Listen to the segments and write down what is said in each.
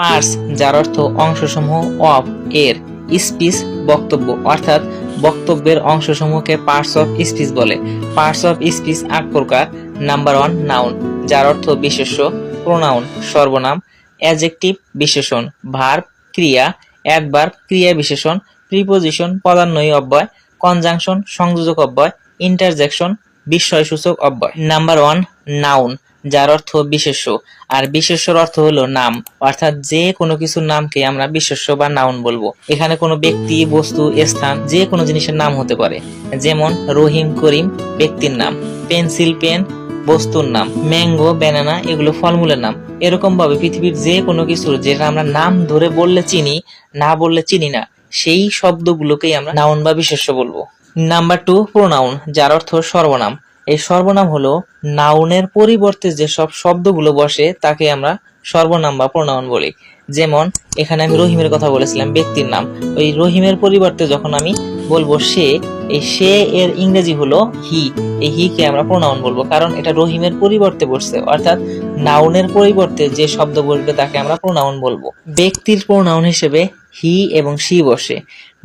Purse, যার অর্থ অংশসমূহ of এর স্পিচ বক্তব্য, অর্থাৎ বক্তব্যের অংশসমূহকে পার্টস অফ স্পিচ বলে। পার্টস অফ স্পিচ আট প্রকার নাম্বার ওয়ান নাউন, যার অর্থ বিশেষ্য, প্রোনাউন, সর্বনাম, অ্যাজেক্টিভ বিশেষণ, ভার্ব, ক্রিয়া একবার ক্রিয়া বিশেষণ, প্রিপোজিশন, পদান্বয়ী অব্যয়, কনজাংশন, সংযোজক অব্যয়, ইন্টারজেকশন, বিস্ময়সূচক অব্যয়। নাম্বার ওয়ান নাউন যার অর্থ বিশেষ্য। আর বিশেষ্যর অর্থ হলো নাম। অর্থাৎ যে কোনো কিছুর নামকে আমরা বিশেষ্য বা নাউন বলব। এখানে কোনো ব্যক্তি, বস্তু, স্থান, যে কোনো জিনিসের নাম হতে পারে। যেমন রহিম করিম ব্যক্তির নাম, পেন্সিল, পেন বস্তুর নাম, ম্যাঙ্গো, ব্যানানা এগুলো ফলমূলের নাম। এরকম ভাবে পৃথিবীর যে কোনো কিছুর যেটা আমরা নাম ধরে বললে চিনি, না বললে চিনি না, সেই শব্দগুলোকেই আমরা নাউন বা বিশেষ্য বলব। নাম্বার টু প্রোনাউন যার অর্থ সর্বনাম। এই সর্বনাম হলো নাউনের পরিবর্তে যেসব শব্দগুলো বসে, তাকে আমরা সর্বনাম বা প্রোনাউন বলি। যেমন, এখানে আমি রহিমের কথা বলেছিলাম, ব্যক্তির নাম। ওই রহিমের পরিবর্তে যখন আমি বলব সে, এই সে এর ইংরেজি হলো হি। এই হি কে আমরা প্রোনাউন বলব, কারণ এটা রহিমের পরিবর্তে বসছে। অর্থাৎ নাউনের পরিবর্তে যে শব্দ বসবে, তাকে আমরা প্রোনাউন বলব। ব্যক্তির প্রোনাউন হিসেবে হি এবং সি বসে।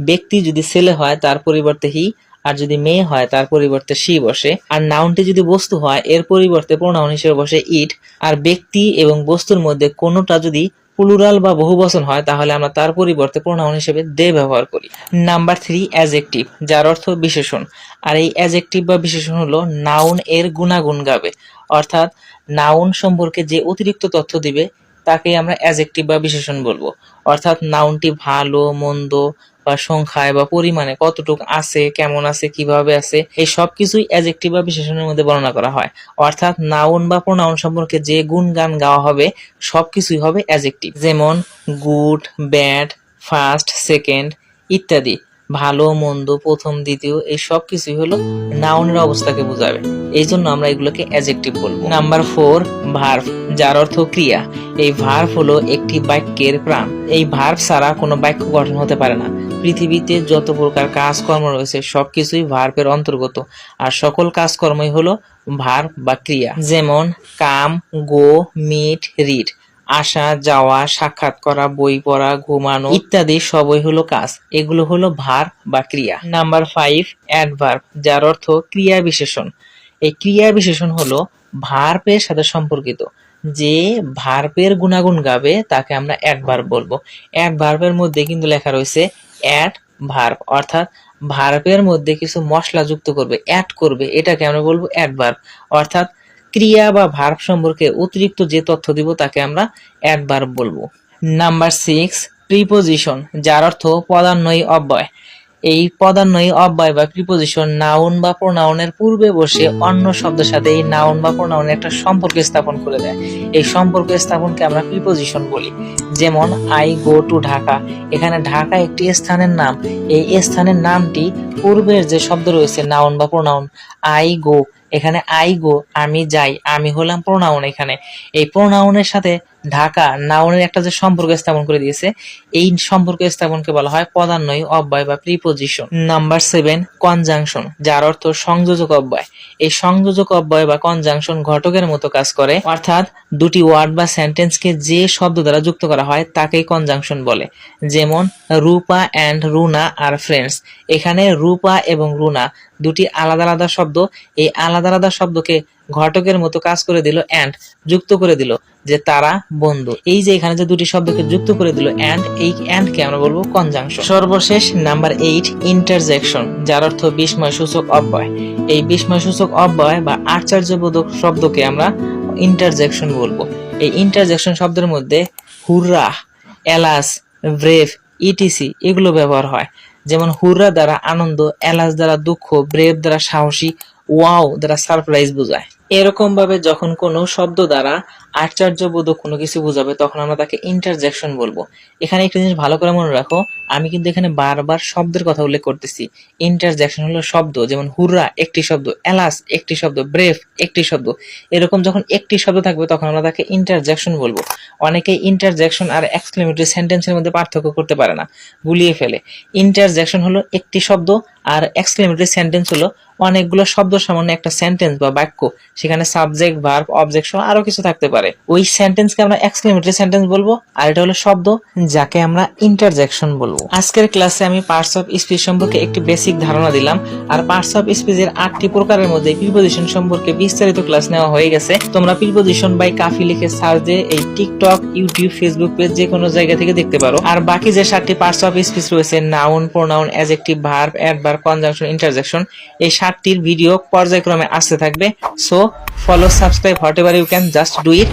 ব্যক্তি যদি ছেলে হয়, তার পরিবর্তে হি আর যদি মেয়ে হয়, তার পরিবর্তে সি বসে। আর নাউনটি যদি বস্তু হয়, এর পরিবর্তে প্রোনাউন হিসেবে বসে ইট আর ব্যক্তি এবং বস্তুর মধ্যে কোনোটা যদি প্লুরাল বা বহুবচন হয়, তাহলে আমরা তার পরিবর্তে প্রোনাউন হিসেবে দে ব্যবহার করি। নাম্বার থ্রি অ্যাজেক্টিভ যার অর্থ বিশেষণ। আর এই অ্যাজেক্টিভ বা বিশেষণ হলো নাউন এর গুণাগুণ গাবে। অর্থাৎ নাউন সম্পর্কে যে অতিরিক্ত তথ্য দিবে তাকে আমরা অ্যাজেক্টিভ বা বিশেষণ বলব। অর্থাৎ নাউনটি ভালো, মন্দ বা সংখ্যায় বা পরিমাণে কতটুকু আছে, কেমন আছে, কীভাবে আছে, এই সব কিছুই অ্যাজেক্টিভ বা বিশেষণের মধ্যে বর্ণনা করা হয়। অর্থাৎ নাউন বা প্রোনাউন সম্পর্কে যে গুণগান গাওয়া হবে, সবকিছুই হবে অ্যাজেক্টিভ যেমন গুড ব্যাড ফার্স্ট সেকেন্ড ইত্যাদি। ভালো, মন্দ, প্রথম, দ্বিতীয়, এই সব কিছুই হলো নাউনের অবস্থাকে বোঝাবে। এই জন্য আমরা এগুলোকে অ্যাজেক্টিভ বলব। নাম্বার ফোর ভার্ভ যার অর্থ ক্রিয়া। এই ভার্ভ হলো একটি বাক্যের প্রাণ। এই ভার্ভ ছাড়া কোনো বাক্য গঠন হতে পারে না। পৃথিবীতে যত প্রকার কাজকর্ম রয়েছে, সবকিছুই ভার্ভের অন্তর্গত। আর সকল কাজকর্মই হলো ভার্ভ বা ক্রিয়া। যেমন, কাম, গো, মিট, রিড। আসা, যাওয়া, সাক্ষাৎ করা, বই পড়া, ঘুমানো ইত্যাদি সবই হলো কাজ। এগুলো হলো ভার বা ক্রিয়া। নাম্বার ফাইভ, অ্যাডভার্ব, যার অর্থ ক্রিয়া বিশেষণ। এই ক্রিয়া বিশেষণ হলো ভার্বের সাথে সম্পর্কিত। যে ভার্বের গুণাগুণ গাবে, তাকে আমরা অ্যাডভার্ব বলব। অ্যাডভার্বের মধ্যে কিন্তু লেখা রয়েছে অ্যাড ভার্ব অর্থাৎ ভার্বের মধ্যে কিছু মশলা যুক্ত করবে অ্যাড করবে, এটাকে আমরা বলব অ্যাডভার্ব অর্থাৎ ক্রিয়া বা ভার্ব সম্পর্কে অতিরিক্ত যে তথ্য দিব তাকে আমরা অ্যাডভার্ব বলব। নাম্বার সিক্স প্রিপোজিশন যার অর্থ পদান্বয়ী অব্যয়। এই পদান্বয়ী অব্যয় বা প্রিপোজিশন নাউন বা প্রোনাউনের পূর্বে বসে অন্য শব্দের সাথে এই নাউন বা প্রোনাউনের একটা সম্পর্ক স্থাপন করে দেয়। এই সম্পর্ক স্থাপনকে আমরা প্রিপোজিশন বলি। যেমন আই গো টু ঢাকা। এখানে ঢাকা একটি স্থানের নাম। এই স্থানের নামটি পূর্বের যে শব্দ রয়েছে নাউন বা প্রোনাউন আই গো এখানে আই গো আমি যাই, আমি হলাম প্রোনাউন এখানে। এই প্রোনাউনের সাথে ঢাকা নাউনের একটা যে সম্পর্ক স্থাপন করে দিয়েছে, এই সম্পর্ক স্থাপনকে বলা হয় পদান্বয়ী অব্যয় বা প্রিপোজিশন নাম্বার সেভেন কনজাংশন যার অর্থ সংযোজক অব্যয়। এই সংযোজক অব্যয় বা কনজাংশন ঘটকের মতো কাজ করে, অর্থাৎ দুটি ওয়ার্ড বা সেন্টেন্সকে যে শব্দ দ্বারা যুক্ত করা হয়, তাকেই কনজাংশন বলে। যেমন, Rupa and Runa are friends এখানে রূপা এবং রুনা দুটি আলাদা আলাদা শব্দ। এই আলাদা আলাদা শব্দকে ঘটকের মতো কাজ করে দিল অ্যান্ড যুক্ত করে দিল যে তারা বন্ধু। এই যে এখানে যে দুটি শব্দকে যুক্ত করে দিল অ্যান্ড এই অ্যান্ড কে আমরা বলব কনজাংশন সর্বশেষ নাম্বার এইট ইন্টারজেকশন যার অর্থ বিস্ময় সূচক অব্যয়। এই বিস্ময় সূচক অব্যয় বা আশ্চর্যবোধক শব্দকে আমরা ইন্টারজেকশন বলব। এই ইন্টারজেকশন শব্দের মধ্যে হুররা এলাস ব্রেভ ইটিসি এগুলো ব্যবহার হয়। যেমন হুররা দ্বারা আনন্দ এলাস দ্বারা দুঃখ, ব্রেভ দ্বারা সাহসী, ওয়াও দ্বারা সারপ্রাইজ বোঝায়। এরকম ভাবে যখন কোনো শব্দ দ্বারা আশ্চর্যবোধক কোনো কিছু বোঝাবে, তখন আমরা তাকে ইন্টারজেকশন বলব। এখানে একটা জিনিস ভালো করে মনে রাখো, আমি কিন্তু এখানে বারবার শব্দের কথা উল্লেখ করতেছি। ইন্টারজেকশন হলো শব্দ, যেমন হুররা, একটি শব্দ, এলাস, একটি শব্দ ব্রেফ একটি শব্দ। এরকম যখন একটি শব্দ থাকবে, তখন আমরা তাকে ইন্টারজেকশন বলব। অনেকে ইন্টারজেকশন আর এক্সক্লেমেটরি সেন্টেন্সের মধ্যে পার্থক্য করতে পারে না, গুলিয়ে ফেলে। ইন্টারজেকশন হলো একটি শব্দ আর এক্সক্লেমেটরি সেন্টেন্স হলো অনেকগুলো শব্দ সামান্য একটা সেন্টেন্স বা বাক্য, সেখানে সাবজেক্ট ভার্ব অবজেক্ট সহ আরও কিছু থাকতে পারে। ওই সেন্টেন্সকে আমরা এক্সক্লেমেটরি সেন্টেন্স বলব, আর এটা হলো শব্দ যাকে আমরা ইন্টারজেকশন বলব। আজকের ক্লাসে আমি পার্টস অফ স্পিচ সম্পর্কে একটি বেসিক ধারণা দিলাম, আর পার্টস অফ স্পিচের আটটি প্রকারের মধ্যে প্রিপোজিশন সম্পর্কে বিস্তারিত ক্লাস নেওয়া হয়ে গেছে। তোমরা প্রিপোজিশন বাই কাফি লিখে সার্চ দিয়ে এই টিকটক ইউটিউব ফেসবুক পেজ যে কোনো জায়গা থেকে দেখতে পারো। আর বাকি যে সাতটি পার্টস অফ স্পিচ রয়েছে noun pronoun adjective verb adverb conjunction interjection এই সাতটির ভিডিও পর্যায়ক্রমে আসতে থাকবে। So follow subscribe whatever you can just do it